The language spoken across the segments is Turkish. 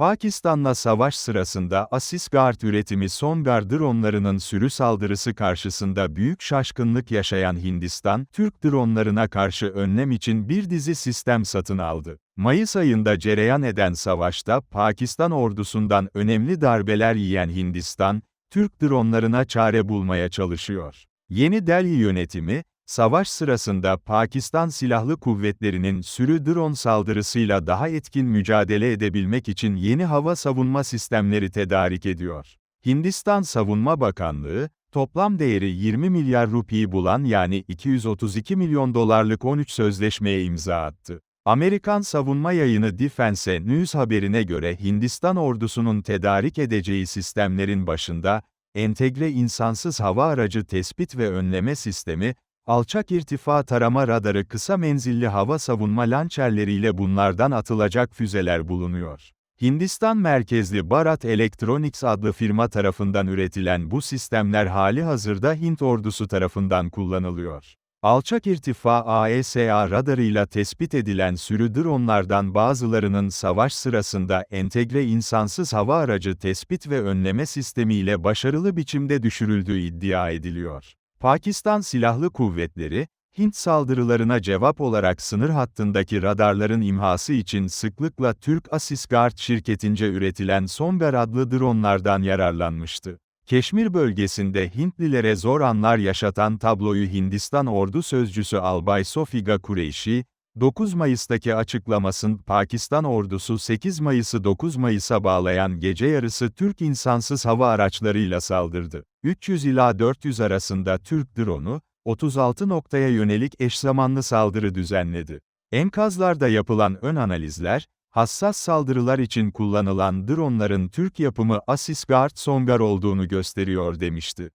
Pakistan'la savaş sırasında Asisgard üretimi Songar dronlarının sürü saldırısı karşısında büyük şaşkınlık yaşayan Hindistan, Türk dronlarına karşı önlem için bir dizi sistem satın aldı. Mayıs ayında cereyan eden savaşta Pakistan ordusundan önemli darbeler yiyen Hindistan, Türk dronlarına çare bulmaya çalışıyor. Yeni Delhi yönetimi, savaş sırasında Pakistan Silahlı Kuvvetleri'nin sürü drone saldırısıyla daha etkin mücadele edebilmek için yeni hava savunma sistemleri tedarik ediyor. Hindistan Savunma Bakanlığı, toplam değeri 20 milyar rupiyi bulan yani 232 milyon dolarlık 13 sözleşmeye imza attı. Amerikan savunma yayını Defense News haberine göre Hindistan ordusunun tedarik edeceği sistemlerin başında, entegre insansız hava aracı tespit ve önleme sistemi, alçak irtifa tarama radarı kısa menzilli hava savunma lançerleriyle bunlardan atılacak füzeler bulunuyor. Hindistan merkezli Bharat Electronics adlı firma tarafından üretilen bu sistemler hali hazırda Hint ordusu tarafından kullanılıyor. Alçak irtifa AESA radarıyla tespit edilen sürü dronlardan bazılarının savaş sırasında entegre insansız hava aracı tespit ve önleme sistemiyle başarılı biçimde düşürüldüğü iddia ediliyor. Pakistan Silahlı Kuvvetleri, Hint saldırılarına cevap olarak sınır hattındaki radarların imhası için sıklıkla Türk Asisgard şirketince üretilen Somber adlı dronlardan yararlanmıştı. Keşmir bölgesinde Hintlilere zor anlar yaşatan tabloyu Hindistan ordu sözcüsü Albay Sofiga Kureyşi, 9 Mayıs'taki açıklamasın Pakistan ordusu 8 Mayıs'ı 9 Mayıs'a bağlayan gece yarısı Türk insansız hava araçlarıyla saldırdı. 300 ila 400 arasında Türk drone'u, 36 noktaya yönelik eşzamanlı saldırı düzenledi. Enkazlarda yapılan ön analizler, hassas saldırılar için kullanılan dronların Türk yapımı Asisgard Songar olduğunu gösteriyor demişti.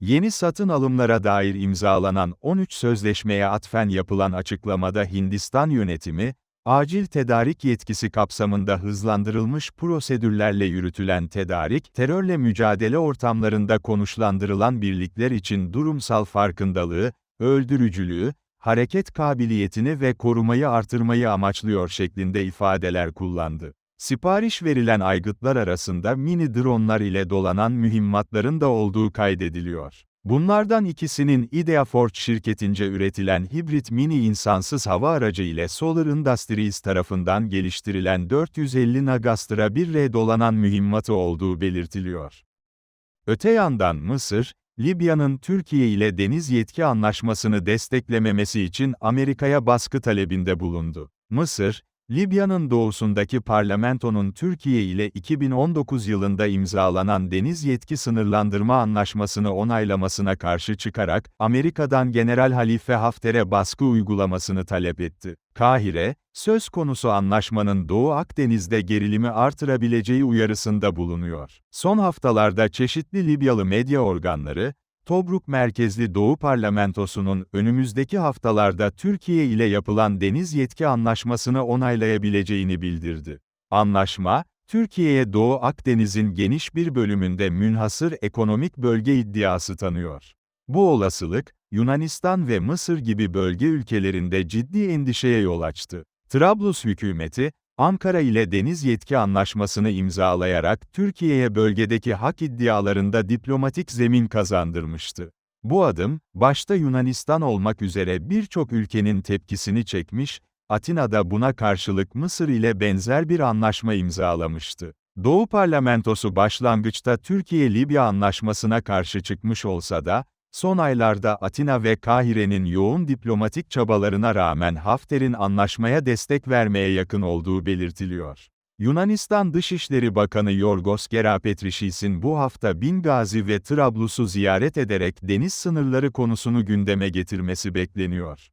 Yeni satın alımlara dair imzalanan 13 sözleşmeye atfen yapılan açıklamada Hindistan yönetimi, acil tedarik yetkisi kapsamında hızlandırılmış prosedürlerle yürütülen tedarik, terörle mücadele ortamlarında konuşlandırılan birlikler için durumsal farkındalığı, öldürücülüğü, hareket kabiliyetini ve korumayı artırmayı amaçlıyor şeklinde ifadeler kullandı. Sipariş verilen aygıtlar arasında mini dronlar ile dolanan mühimmatların da olduğu kaydediliyor. Bunlardan ikisinin Ideaforge şirketince üretilen hibrit mini insansız hava aracı ile Solar Industries tarafından geliştirilen 450 Nagastra 1R dolanan mühimmatı olduğu belirtiliyor. Öte yandan Mısır, Libya'nın Türkiye ile deniz yetki anlaşmasını desteklememesi için Amerika'ya baskı talebinde bulundu. Mısır, Libya'nın doğusundaki parlamentonun Türkiye ile 2019 yılında imzalanan deniz yetki sınırlandırma anlaşmasını onaylamasına karşı çıkarak, Amerika'dan General Halife Hafter'e baskı uygulamasını talep etti. Kahire, söz konusu anlaşmanın Doğu Akdeniz'de gerilimi artırabileceği uyarısında bulunuyor. Son haftalarda çeşitli Libyalı medya organları, Tobruk merkezli Doğu Parlamentosu'nun önümüzdeki haftalarda Türkiye ile yapılan deniz yetki anlaşmasını onaylayabileceğini bildirdi. Anlaşma, Türkiye'ye Doğu Akdeniz'in geniş bir bölümünde münhasır ekonomik bölge iddiası tanıyor. Bu olasılık, Yunanistan ve Mısır gibi bölge ülkelerinde ciddi endişeye yol açtı. Trablus hükümeti, Ankara ile deniz yetki anlaşmasını imzalayarak Türkiye'ye bölgedeki hak iddialarında diplomatik zemin kazandırmıştı. Bu adım, başta Yunanistan olmak üzere birçok ülkenin tepkisini çekmiş, Atina'da buna karşılık Mısır ile benzer bir anlaşma imzalamıştı. Doğu Parlamentosu başlangıçta Türkiye-Libya anlaşmasına karşı çıkmış olsa da, Son aylarda Atina ve Kahire'nin yoğun diplomatik çabalarına rağmen Hafter'in anlaşmaya destek vermeye yakın olduğu belirtiliyor. Yunanistan Dışişleri Bakanı Yorgos Gerapetrişis'in bu hafta Bingazi ve Trablus'u ziyaret ederek deniz sınırları konusunu gündeme getirmesi bekleniyor.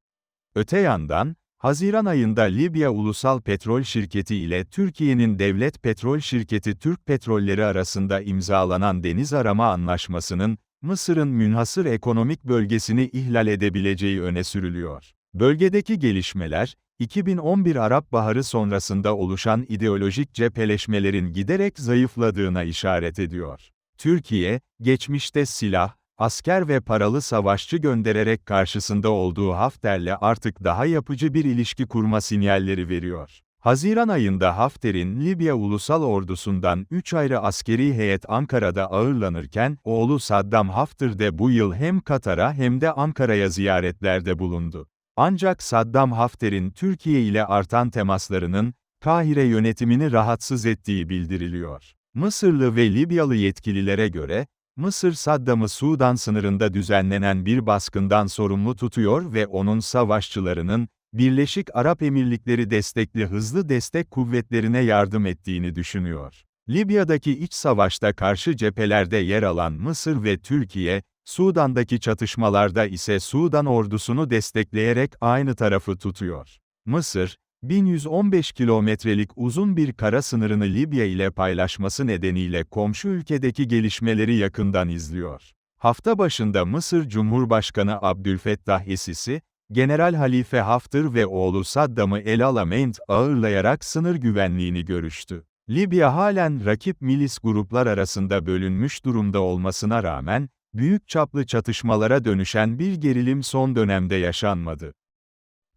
Öte yandan, Haziran ayında Libya Ulusal Petrol Şirketi ile Türkiye'nin Devlet Petrol Şirketi Türk Petrolleri arasında imzalanan deniz arama anlaşmasının, Mısır'ın münhasır ekonomik bölgesini ihlal edebileceği öne sürülüyor. Bölgedeki gelişmeler, 2011 Arap Baharı sonrasında oluşan ideolojik cepheleşmelerin giderek zayıfladığına işaret ediyor. Türkiye, geçmişte silah, asker ve paralı savaşçı göndererek karşısında olduğu Hafter'le artık daha yapıcı bir ilişki kurma sinyalleri veriyor. Haziran ayında Hafter'in Libya Ulusal Ordusu'ndan 3 ayrı askeri heyet Ankara'da ağırlanırken, oğlu Saddam Hafter de bu yıl hem Katar'a hem de Ankara'ya ziyaretlerde bulundu. Ancak Saddam Hafter'in Türkiye ile artan temaslarının, Kahire yönetimini rahatsız ettiği bildiriliyor. Mısırlı ve Libyalı yetkililere göre, Mısır Saddam'ı Sudan sınırında düzenlenen bir baskından sorumlu tutuyor ve onun savaşçılarının, Birleşik Arap Emirlikleri destekli hızlı destek kuvvetlerine yardım ettiğini düşünüyor. Libya'daki iç savaşta karşı cephelerde yer alan Mısır ve Türkiye, Sudan'daki çatışmalarda ise Sudan ordusunu destekleyerek aynı tarafı tutuyor. Mısır, 1115 kilometrelik uzun bir kara sınırını Libya ile paylaşması nedeniyle komşu ülkedeki gelişmeleri yakından izliyor. Hafta başında Mısır Cumhurbaşkanı Abdülfettah Es-Sisi, General Halife Hafter ve oğlu Saddam'ı El Alamein ağırlayarak sınır güvenliğini görüştü. Libya halen rakip milis gruplar arasında bölünmüş durumda olmasına rağmen, büyük çaplı çatışmalara dönüşen bir gerilim son dönemde yaşanmadı.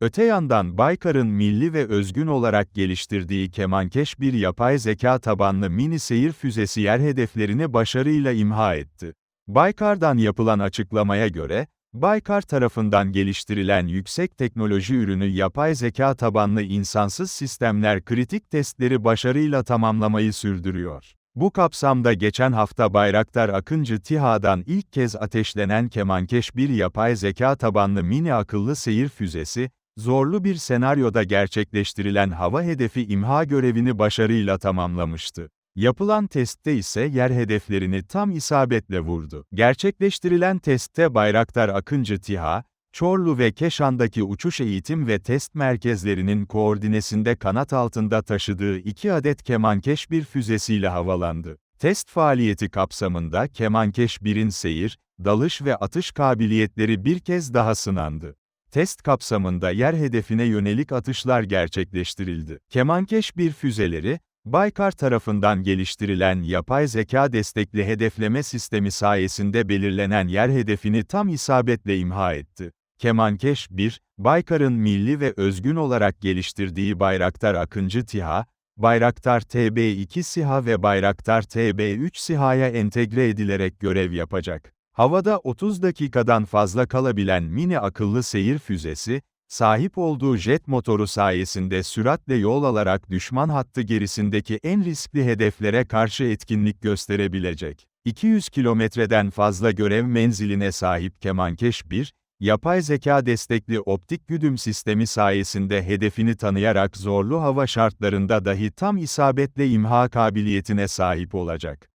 Öte yandan Baykar'ın milli ve özgün olarak geliştirdiği kemankeş bir yapay zeka tabanlı mini seyir füzesi yer hedeflerini başarıyla imha etti. Baykar'dan yapılan açıklamaya göre, Baykar tarafından geliştirilen yüksek teknoloji ürünü yapay zeka tabanlı insansız sistemler kritik testleri başarıyla tamamlamayı sürdürüyor. Bu kapsamda geçen hafta Bayraktar Akıncı TİHA'dan ilk kez ateşlenen kemankeş bir yapay zeka tabanlı mini akıllı seyir füzesi, zorlu bir senaryoda gerçekleştirilen hava hedefi imha görevini başarıyla tamamlamıştı. Yapılan testte ise yer hedeflerini tam isabetle vurdu. Gerçekleştirilen testte Bayraktar Akıncı TİHA, Çorlu ve Keşan'daki uçuş eğitim ve test merkezlerinin koordinesinde kanat altında taşıdığı iki adet Kemankeş bir füzesiyle havalandı. Test faaliyeti kapsamında Kemankeş 1'in seyir, dalış ve atış kabiliyetleri bir kez daha sınandı. Test kapsamında yer hedefine yönelik atışlar gerçekleştirildi. Kemankeş bir füzeleri, Baykar tarafından geliştirilen yapay zeka destekli hedefleme sistemi sayesinde belirlenen yer hedefini tam isabetle imha etti. Kemankeş 1, Baykar'ın milli ve özgün olarak geliştirdiği Bayraktar Akıncı TİHA, Bayraktar TB2 SİHA ve Bayraktar TB3 SİHA'ya entegre edilerek görev yapacak. Havada 30 dakikadan fazla kalabilen mini akıllı seyir füzesi, sahip olduğu jet motoru sayesinde süratle yol alarak düşman hattı gerisindeki en riskli hedeflere karşı etkinlik gösterebilecek. 200 kilometreden fazla görev menziline sahip Kemankeş 1, yapay zeka destekli optik güdüm sistemi sayesinde hedefini tanıyarak zorlu hava şartlarında dahi tam isabetle imha kabiliyetine sahip olacak.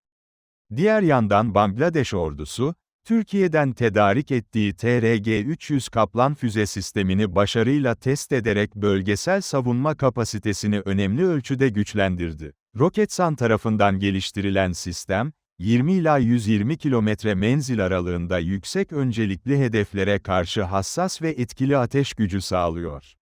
Diğer yandan Bangladeş ordusu, Türkiye'den tedarik ettiği TRG-300 Kaplan füze sistemini başarıyla test ederek bölgesel savunma kapasitesini önemli ölçüde güçlendirdi. Roketsan tarafından geliştirilen sistem, 20 ila 120 kilometre menzil aralığında yüksek öncelikli hedeflere karşı hassas ve etkili ateş gücü sağlıyor.